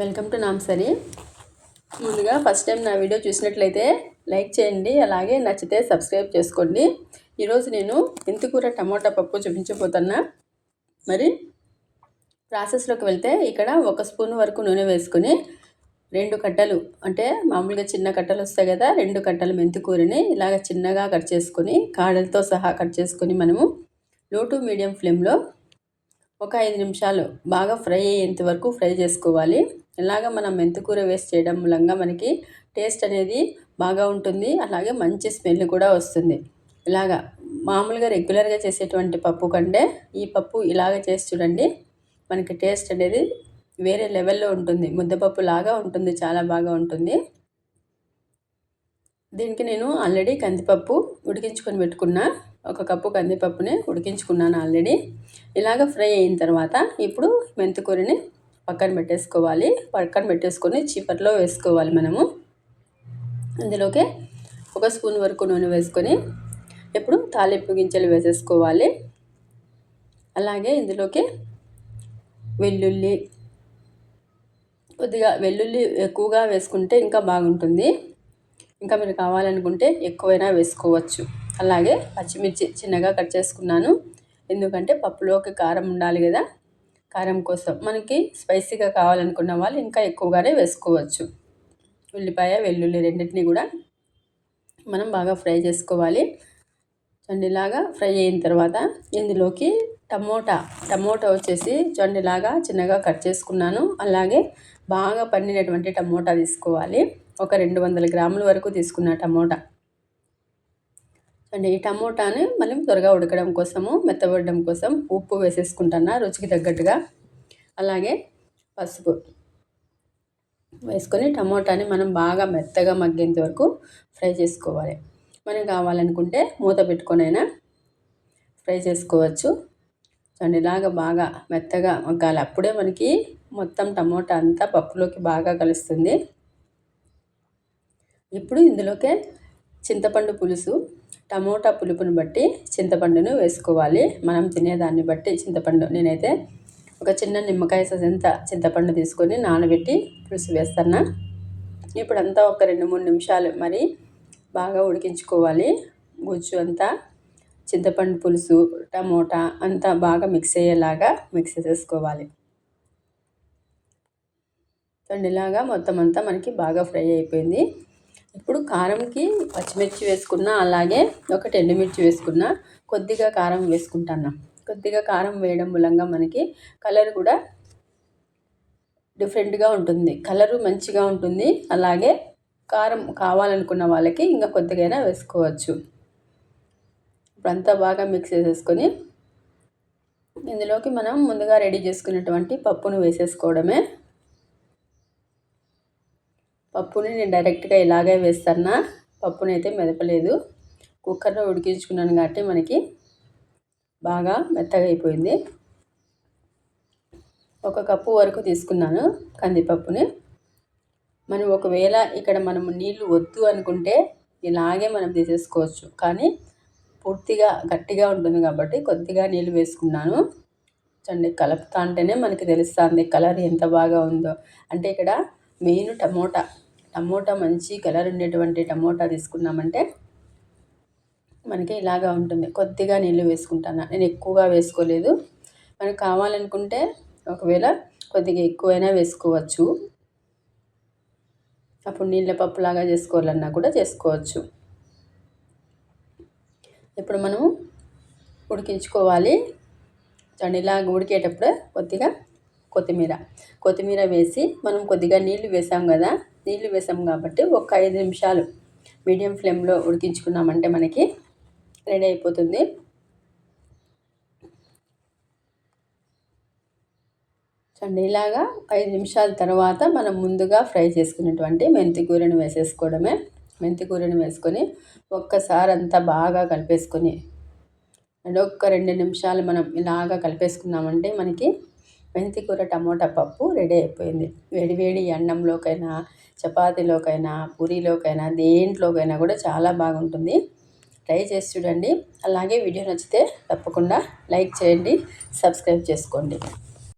Welcome to నామ్సరి ముందుగా first time నా వీడియో చూసినట్లయితే లైక్ చేయండి అలాగే నచ్చితే సబ్స్క్రైబ్ చేసుకోండి. ఈరోజు నేను మెంతికూర టమోటా పప్పు చూపించబోతున్నా. మరి ప్రాసెస్లోకి వెళ్తే ఇక్కడ ఒక స్పూన్ వరకు నూనె వేసుకొని రెండు కట్టలు అంటే మామూలుగా చిన్న కట్టలు వస్తాయి కదా రెండు కట్టలు మెంతికూరని ఇలాగ చిన్నగా కట్ చేసుకొని కాడలతో సహా కట్ చేసుకొని మనము లో టు మీడియం ఫ్లేమ్లో ఒక ఐదు నిమిషాలు బాగా ఫ్రై అయ్యేంత వరకు ఫ్రై చేసుకోవాలి. ఇలాగ మనం మెంతికూర వేస్ట్ చేయడం మూలంగా మనకి టేస్ట్ అనేది బాగా ఉంటుంది. అలాగే మంచి స్మెల్ కూడా వస్తుంది. ఇలాగా మామూలుగా రెగ్యులర్గా చేసేటువంటి పప్పు కంటే ఈ పప్పు ఇలాగ చేసి చూడండి. మనకి టేస్ట్ అనేది వేరే లెవెల్లో ఉంటుంది. ముద్దపప్పు లాగా ఉంటుంది. చాలా బాగా ఉంటుంది. దీనికి నేను ఆల్రెడీ కందిపప్పు ఉడికించుకొని పెట్టుకున్నా. ఒక కప్పు కందిపప్పుని ఉడికించుకున్నాను ఆల్రెడీ. ఇలాగ ఫ్రై అయిన తర్వాత ఇప్పుడు మెంతికూరని పక్కన పెట్టేసుకోవాలి. పక్కన పెట్టేసుకొని చీపర్లో వేసుకోవాలి మనము. అందులోకి ఒక స్పూన్ వరకు నూనె వేసుకొని ఇప్పుడు తాలింపు గింజలు వేసేసుకోవాలి. అలాగే ఇందులోకి వెల్లుల్లి కొద్దిగా వెల్లుల్లి ఎక్కువగా వేసుకుంటే ఇంకా బాగుంటుంది. ఇంకా మీరు కావాలనుకుంటే ఎక్కువైనా వేసుకోవచ్చు. అలాగే పచ్చిమిర్చి చిన్నగా కట్ చేసుకున్నాను. ఎందుకంటే పప్పులోకి కారం ఉండాలి కదా. కారం కోసం మనకి స్పైసీగా కావాలనుకున్న వాళ్ళు ఇంకా ఎక్కువగానే వేసుకోవచ్చు. ఉల్లిపాయ వెల్లుల్లి రెండింటిని కూడా మనం బాగా ఫ్రై చేసుకోవాలి. చండిలాగా ఫ్రై అయిన తర్వాత ఇందులోకి టమోటా టమోటా వచ్చేసి చండిలాగా చిన్నగా కట్ చేసుకున్నాను. అలాగే బాగా పండినటువంటి టమోటా తీసుకోవాలి. ఒక రెండు వందల గ్రాముల వరకు తీసుకున్న టమోటా. అండ్ ఈ టమోటాని మనం త్వరగా ఉడకడం కోసము మెత్తబడడం కోసం ఉప్పు వేసేసుకుంటున్నా రుచికి తగ్గట్టుగా. అలాగే పసుపు వేసుకొని టమోటాని మనం బాగా మెత్తగా మగ్గేంత వరకు ఫ్రై చేసుకోవాలి. మనం కావాలనుకుంటే మూత పెట్టుకొనైనా ఫ్రై చేసుకోవచ్చు. అండ్ ఇలాగ బాగా మెత్తగా మగ్గాలి. అప్పుడే మనకి మొత్తం టమోటా అంతా పప్పులోకి బాగా కలుస్తుంది. ఇప్పుడు ఇందులోకే చింతపండు పులుసు టమోటా పులుపుని బట్టి చింతపండును వేసుకోవాలి. మనం తినేదాన్ని బట్టి చింతపండు. నేనైతే ఒక చిన్న నిమ్మకాయ సజంత చింతపండు తీసుకొని నానబెట్టి పులుసు వేస్తాను. ఇప్పుడు అంతా ఒక రెండు మూడు నిమిషాలు మరి బాగా ఉడికించుకోవాలి. గుజ్జు అంతా చింతపండు పులుసు టమోటా అంతా బాగా మిక్స్ అయ్యేలాగా మిక్స్ చేసుకోవాలి. ఇలాగా మొత్తం అంతా మనకి బాగా ఫ్రై అయిపోయింది. ఇప్పుడు కారంకి పచ్చిమిర్చి వేసుకున్న అలాగే ఒకటి ఎండుమిర్చి వేసుకున్న కొద్దిగా కారం వేసుకుంటాను. కొద్దిగా కారం వేయడం మూలంగా మనకి కలర్ కూడా డిఫరెంట్గా ఉంటుంది. కలరు మంచిగా ఉంటుంది. అలాగే కారం కావాలనుకున్న వాళ్ళకి ఇంకా కొద్దిగైనా వేసుకోవచ్చు. ఇప్పుడంతా బాగా మిక్స్ చేసేసుకొని ఇందులోకి మనం ముందుగా రెడీ చేసుకున్నటువంటి పప్పును వేసేసుకోవడమే. పప్పుని నేను డైరెక్ట్గా ఇలాగే వేస్తాను పప్పుని అయితే మెదపలేదు. కుక్కర్లో ఉడికించుకున్నాను కాబట్టి మనకి బాగా మెత్తగా అయిపోయింది. ఒక కప్పు వరకు తీసుకున్నాను కందిపప్పుని. మనం ఒకవేళ ఇక్కడ మనం నీళ్ళు వద్దు అనుకుంటే ఇలాగే మనం తీసేసుకోవచ్చు. కానీ పూర్తిగా గట్టిగా ఉంటుంది కాబట్టి కొద్దిగా నీళ్ళు వేసుకున్నాను. చండి కలుపుతా అంటేనే మనకి తెలుస్తుంది కలర్ ఎంత బాగా ఉందో. అంటే ఇక్కడ మెయిన్ టమోటా టమోటా మంచి కలర్ ఉండేటువంటి టమోటా తీసుకున్నామంటే మనకి ఇలాగా ఉంటుంది. కొద్దిగా నీళ్ళు వేసుకుంటాను. నేను ఎక్కువగా వేసుకోలేదు. మనకు కావాలనుకుంటే ఒకవేళ కొద్దిగా ఎక్కువైనా వేసుకోవచ్చు. అప్పుడు నీళ్ళ పప్పులాగా చేసుకోవాలన్నా కూడా చేసుకోవచ్చు. ఇప్పుడు మనము ఉడికించుకోవాలి. చూడండి ఇలాగ ఉడికేటప్పుడు కొద్దిగా కొత్తిమీర. కొత్తిమీర వేసి మనం కొద్దిగా నీళ్ళు వేసాం కదా నీళ్ళు వేసాం కాబట్టి ఒక ఐదు నిమిషాలు మీడియం ఫ్లేమ్లో ఉడికించుకున్నామంటే మనకి రెడీ అయిపోతుంది. చూడండి ఇలాగా ఐదు నిమిషాల తర్వాత మనం ముందుగా ఫ్రై చేసుకున్నటువంటి మెంతికూరని వేసేసుకోవడమే. మెంతి కూరని వేసుకొని ఒక్కసారి అంతా బాగా కలిపేసుకొని అండ్ ఒక్క రెండు నిమిషాలు మనం ఇలాగా కలిపేసుకున్నామంటే మనకి మెంతి కూర టమోటా పప్పు రెడీ అయిపోయింది. వేడివేడి అన్నంలోకైనా చపాతీలోకైనా పూరీలోకైనా దేంట్లోకైనా కూడా చాలా బాగుంటుంది. ట్రై చేసి చూడండి. అలాగే వీడియో నచ్చితే తప్పకుండా లైక్ చేయండి సబ్స్క్రైబ్ చేసుకోండి.